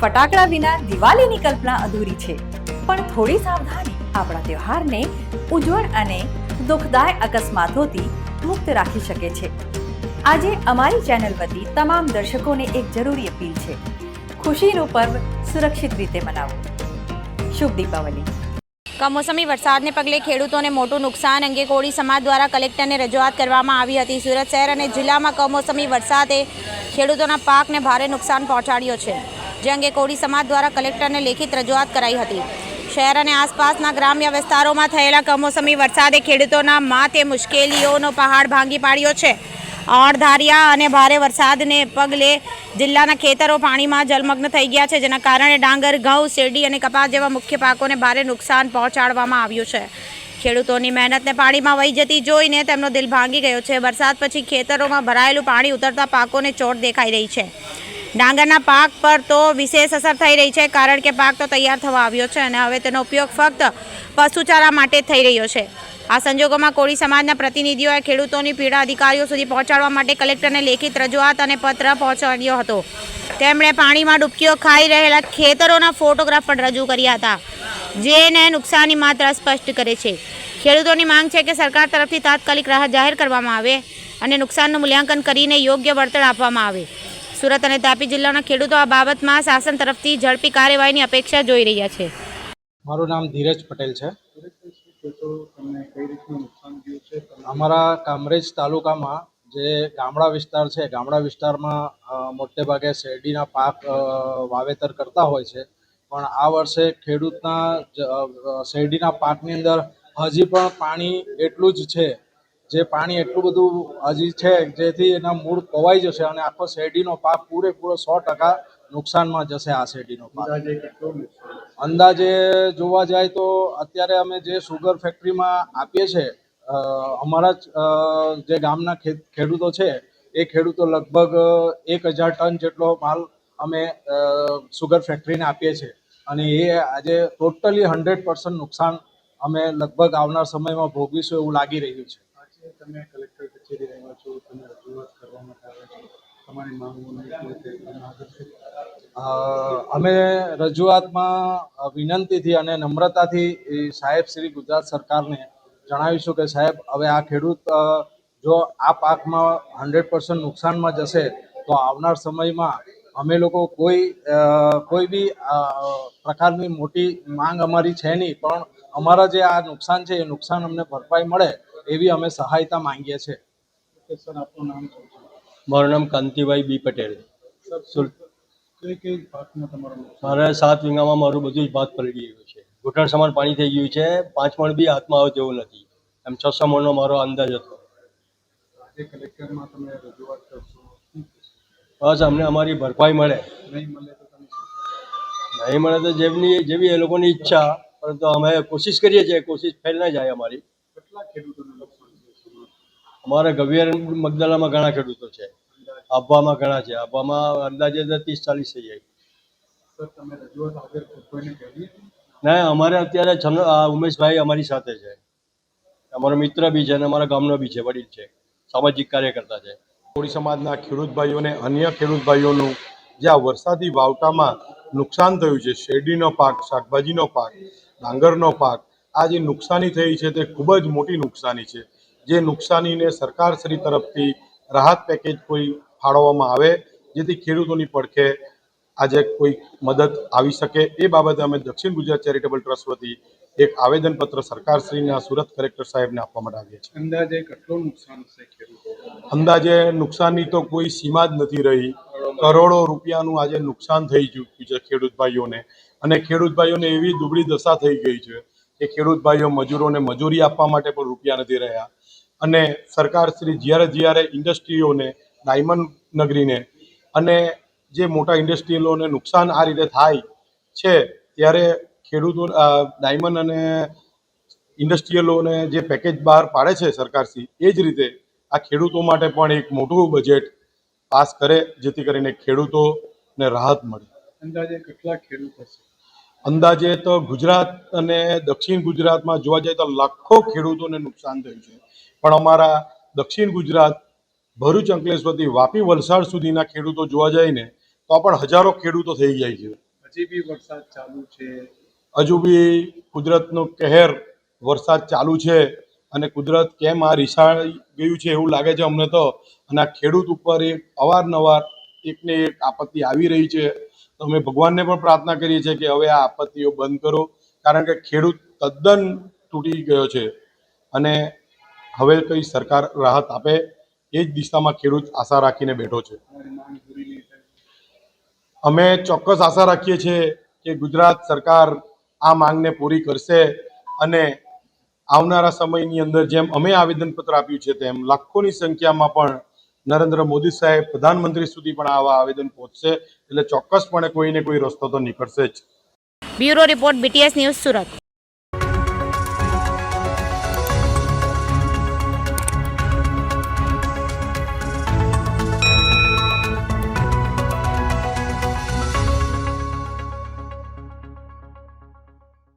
ફટાકડા વિના દિવાળીની કલ્પના અધૂરી છે. પણ થોડી સાવધાની આપણા તહેવારને ઉજ્જવળ અને દુઃખદાય અકસ્માતોથી મુક્ત રાખી શકે છે. આજે અમારી ચેનલ વતી તમામ દર્શકોને એક જરૂરી અપીલ છે. ખુશીનું પર્વ સુરક્ષિત રીતે મનાવો. શુભ દીપાવલી. કમોસમી વરસાદને પગલે ખેડૂતોને મોટું નુકસાન અંગે કોળી સમાજ દ્વારા કલેક્ટરને રજૂઆત કરવામાં આવી હતી. સુરત શહેર અને જિલ્લામાં કમોસમી વરસાદે ખેડૂતોના પાકને ભારે નુકસાન પહોંચાડ્યો છે. જે અંગે કોળી સમાજ દ્વારા કલેક્ટરને લેખિત રજૂઆત કરાઈ હતી. શહેર અને આસપાસના ગ્રામ્ય વિસ્તારોમાં થયેલા કમોસમી વરસાદે ખેડૂતોના માથે મુશ્કેલીઓનો પહાડ ભાંગી પાડ્યો છે. અણધાર્યા અને ભારે વરસાદને પગલે જિલ્લાના ખેતરો પાણીમાં જલમગ્ન થઈ ગયા છે, જેના કારણે ડાંગર, ઘઉં, શેરડી અને કપાસ જેવા મુખ્ય પાકોને ભારે નુકસાન પહોંચાડવામાં આવ્યું છે. ખેડૂતોની મહેનતને પાણીમાં વહી જતી જોઈને તેમનો દિલ ભાંગી ગયો છે. વરસાદ પછી ખેતરોમાં ભરાયેલું પાણી ઉતરતા પાકોને ચોટ દેખાઈ રહી છે. ડાંગરના પાક પર તો વિશેષ અસર થઈ રહી છે, કારણ કે પાક તો તૈયાર થવા આવ્યો છે અને હવે તેનો ઉપયોગ ફક્ત પશુચારા માટે થઈ રહ્યો છે. આ સંજોગોમાં કોળી સમાજના પ્રતિનિધિઓએ ખેડૂતોની પીડા અધિકારીઓ સુધી પહોંચાડવા માટે કલેક્ટરને લેખિત રજૂઆત અને પત્ર પહોંચાડ્યો હતો. તેમણે પાણીમાં ડૂબકીઓ ખાઈ રહેલા ખેતરોના ફોટોગ્રાફ પણ રજૂ કર્યા હતા, જેને નુકસાની માત્રા સ્પષ્ટ કરે છે. ખેડૂતોની માંગ છે કે સરકાર તરફથી તાત્કાલિક રાહત જાહેર કરવામાં આવે અને નુકસાનનું મૂલ્યાંકન કરીને યોગ્ય વળતર આપવામાં આવે. સુરત અને તાપી જિલ્લાના ખેડૂતો આ બાબતમાં શાસન તરફથી ઝડપી કાર્યવાહીની અપેક્ષા જોઈ રહ્યા છે. મારું નામ ધીરજ પટેલ છે. અમારા કામરેજ તાલુકામાં જે ગામડા વિસ્તાર છે, ગામડા વિસ્તારમાં મોટે ભાગે શેરડીના પાક વાવેતર કરતા હોય છે. પણ આ વર્ષે ખેડૂતના શેરડીના પાકની અંદર હજી પણ પાણી એટલું જ છે જે પાણી એટલું બધું હજી છે જેથી એના મૂળ કોવાઈ જશે અને આખો શેરડીનો પાક પૂરેપૂરો સો ટકા નુકસાનમાં જશે આ શેરડીનો પાક. અંદાજે જોવા જાય તો અત્યારે અમે જે સુગર ફેક્ટરીમાં આપીએ છીએ અમારા જે ગામના ખેડૂતો છે એ ખેડૂતો લગભગ એક હજાર ટન જેટલો માલ અમે સુગર ફેક્ટરીને આપીએ છીએ અને એ આજે ટોટલી હંડ્રેડ પર્સન્ટ નુકસાન અમે લગભગ આવનાર સમયમાં ભોગવીશું એવું લાગી રહ્યું છે. તમે કલેક્ટર કચેરી આવ્યા છો, તમે રજૂઆત કરવા માટે આવ્યા છો. તમારી માંગણીઓને અમે રજૂઆતમાં વિનંતીથી અને નમ્રતાથી સાહેબ શ્રી ગુજરાત સરકારને જણાવીશું કે સાહેબ, હવે આ ખેડૂત જો આ પાકમાં હંડ્રેડ પર્સન્ટ નુકસાનમાં જશે, તો આવનાર સમયમાં અમે લોકો કોઈ કોઈ બી પ્રકારની મોટી માંગ અમારી છે નહીં, પણ અમારા જે આ નુકસાન છે, એ નુકસાન અમને ભરપાઈ મળે એવી અમે સહાયતા માંગીએ છીએ. સર આપનું નામ શું છે? મારું નામ કાંતિભાઈ બી પટેલ. મારે સાત વીઘામાં મારું બધું જ ભાત પલળી ગયું છે. ઘૂંટણ સમાન પાણી થઈ ગયું છે. પાંચ મણ બી હાથમાં આવે તેવું નથી. એમ છસો મણનો મારો અંદાજ હતો. આજે રજૂઆત કરશો. બસ અમને અમારી ભરપાઈ મળે. નહીં મળે તો તમે શું કરશો? નહીં મળે તો જેમની જેવી એ લોકોની ઈચ્છા પરંતુ અમે કોશિશ કરીએ છીએ કોશિશ ફેલ ના જાય અમારી. કેટલા ખેડૂતોને નુકસાન છે? અમારા ગવિયર મગદલામાં ઘણા ખેડૂતો છે. આભામાં ઘણા છે. આભામાં અંદાજે ત્રીસ ચાલીસ થઈ જાય. ના અમારે અત્યારે ઉમેશભાઈ અમારી સાથે છે. અમારો મિત્ર બી છે અને અમારા ગામનો બી છે વડીલ છે. સામાજિક કાર્યકર્તા છે. કોળી સમાજના ખેડૂત ભાઈઓને અન્ય ખેડૂત ભાઈઓનું જે આ વરસાદી વાવટામાં નુકસાન થયું છે શેરડીનો પાક શાકભાજીનો પાક ડાંગરનો પાક આ જે નુકસાની થઈ છે તે ખૂબ જ મોટી નુકસાની છે. જે નુકસાનીને સરકારશ્રી તરફથી રાહત પેકેજ કોઈ ફાળવવામાં આવે જેથી ખેડૂતોની પડખે આજે કોઈ મદદ આવી શકે. એ બાબતે અમે દક્ષિણ ગુજરાત ચેરિટેબલ ટ્રસ્ટ વતી એક આવેદનપત્ર સરકારશ્રીના સુરત કલેક્ટર સાહેબને આપવા માટે આવીએ છીએ અંદાજે કેટલું નુકસાન છે અંદાજે નુકસાનની તો કોઈ સીમા જ નથી રહી. કરોડો રૂપિયાનું આજે નુકસાન થઈ ચૂક્યું છે ખેડૂત ભાઈઓને. અને ખેડૂત ભાઈઓને એવી દુબળી દશા થઈ ગઈ છે કે ખેડૂત ભાઈઓ મજૂરોને મજૂરી આપવા માટે પણ રૂપિયા નથી રહ્યા. અને સરકાર શ્રી જ્યારે જ્યારે ઇન્ડસ્ટ્રીઓને ડાયમંડ નગરીને અને જે મોટા ઇન્ડસ્ટ્રીઓને નુકસાન આ રીતે થાય છે, ત્યારે ખેડૂતો ડાયમંડ અને ઇન્ડસ્ટ્રીયલોને જે પેકેજ બહાર પાડે છે સરકારશ્રી, એ જ રીતે આ ખેડૂતો માટે પણ એક મોટું બજેટ પાસ કરે, જેથી કરીને ખેડૂતોને રાહત મળે. અંદાજે કેટલા ખેડૂત હશે? અંદાજે તો ગુજરાત અને દક્ષિણ ગુજરાતમાં જોવા જઈએ તો લાખો ખેડૂતોને નુકસાન થયું છે. પણ અમારા દક્ષિણ ગુજરાત ભરૂચ અંકલેશ્વરથી વાપી વલસાડ સુધીના ખેડૂતો જોવા જાય ને તો પણ હજારો ખેડૂતો થઈ જાય છે. હજી બી વરસાદ ચાલુ છે? હજુ બી કુદરતનું કહેર વરસાદ ચાલુ છે અને કુદરત કેમ આ રિસાઈ ગયું છે એવું લાગે છે અમને તો. અને આ ખેડૂત ઉપર એક અવારનવાર એકને એક આપત્તિ આવી રહી છે. તો અમે ભગવાનને પણ પ્રાર્થના કરીએ છીએ કે હવે આ આપત્તિઓ બંધ કરો. કારણ કે ખેડૂત તદ્દન તૂટી ગયો છે. અને હવે કઈ સરકાર રાહત આપે એ જ દિશામાં ખેડૂત આશા રાખીને બેઠો છે. અમે ચોક્કસ આશા રાખીએ છીએ કે ગુજરાત સરકાર આ માંગને પૂરી કરશે અને આવનારા સમયની અંદર જેમ અમે આવેદનપત્ર આપ્યું છે તેમ લાખોની સંખ્યામાં પણ નરેન્દ્ર મોદી સાહેબ પ્રધાનમંત્રી સુધી પણ આવા આવેદન પહોંચશે, એટલે ચોક્કસપણે કોઈને કોઈ રસ્તો તો નીકળશે જ. Bureau report BTS news Surat.